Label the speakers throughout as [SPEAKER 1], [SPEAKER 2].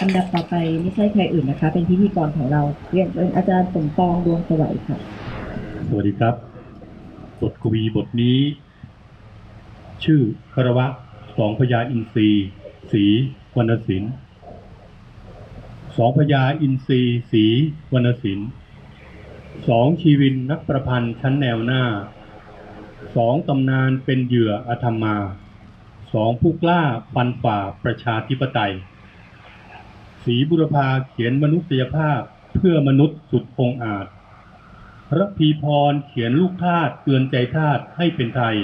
[SPEAKER 1] อันดับต่อไปไม่ใช่ใครอื่นนะคะ เป็นพิธีกรของเราเรียนเชิญอาจารย์สมปองดวงสวัยค่ะ
[SPEAKER 2] สวัสดีครับ บทกวีบทนี้ ชื่อคารวะสองพญาอินทรีสีวรรณศิลป์สองพญาอินทรีสีวรรณศิลป์สองชีวินนักประพันธ์ชั้นแนวหน้า สองตำนานเป็นเหยื่ออธรรมา สองผู้กล้าฟันฝ่าประชาธิปไตย สีบุรพาเขียนมนุษยภาพเพื่อมนุษย์สุดองอาจระพีพรเขียนลูกทาสเตือนใจทาสให้เป็นไทย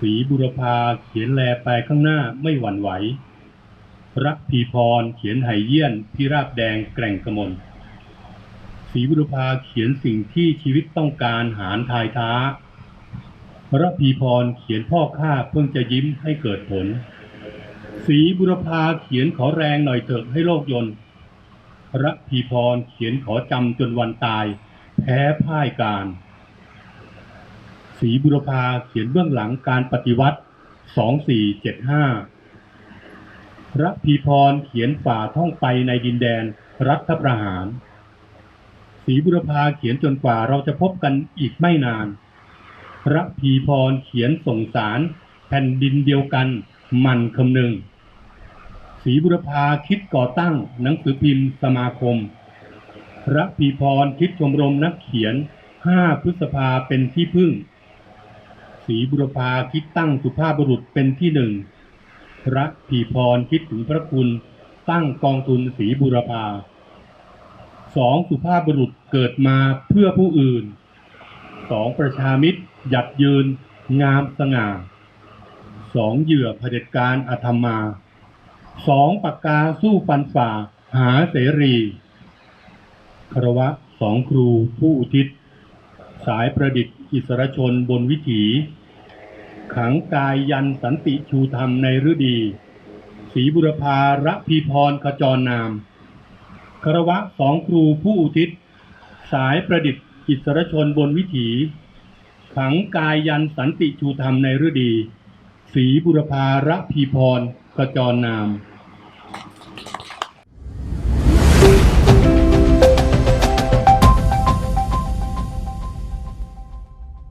[SPEAKER 2] สีบุรพาเขียนแลไปข้างหน้าไม่หวั่นไหว รักพีพรเขียนไหเยี่ยนพิราบแดงแกร่งกมลสีบุรพาเขียนสิ่งที่ชีวิตต้องการหารทายท้าระพีพรเขียนพ่อข้าเพิ่งจะยิ้มให้เกิดผล สีบุรพาเขียนขอแรงหน่อยเถอะให้โลกยนต์ระพีพรเขียนขอจำจนวันตาย แพ้พ่ายการสีบุรพาเขียนเบื้องหลังการปฏิวัติ 2475รัพีพรเขียนฝ่าท่องไปในดินแดนรัฐประหารสีบุรพาเขียนจนกว่าเราจะพบกันอีกไม่นานรัพีพรเขียนส่งสารแผ่นดินเดียวกัน มันคำนึงสีบุรพาคิดก่อตั้งหนังสือพิมพ์สมาคม พรักพีพรคิดชมรมนักเขียน 5 พฤษภาเป็นที่พึ่งสีบุรพาคิดตั้งสุภาพบุรุษเป็นที่หนึ่ง พรักพีพรคิดถึงพระคุณตั้งกองทุนสีบุรพาสองสุภาพบุรุษเกิดมาเพื่อผู้อื่นสองประชามิตรหยัดยืน งามสง่า สองเหยื่อเผด็จการอธรรมาสองปากกาสู้ฟันฝ่าหาเสรีคารวะสองครูผู้อุทิศ สายประดิษฐ์อิสรชนบนวิถี ขังกายยันสันติชูธรรมในฤดีศรีบุรพาระพีพรขจรนามคารวะสองครูผู้อุทิศ สายประดิษฐ์อิสรชนบนวิถี ขังกายยันสันติชูธรรมในฤดี ศรีบุรพาระพีพรประจรนาม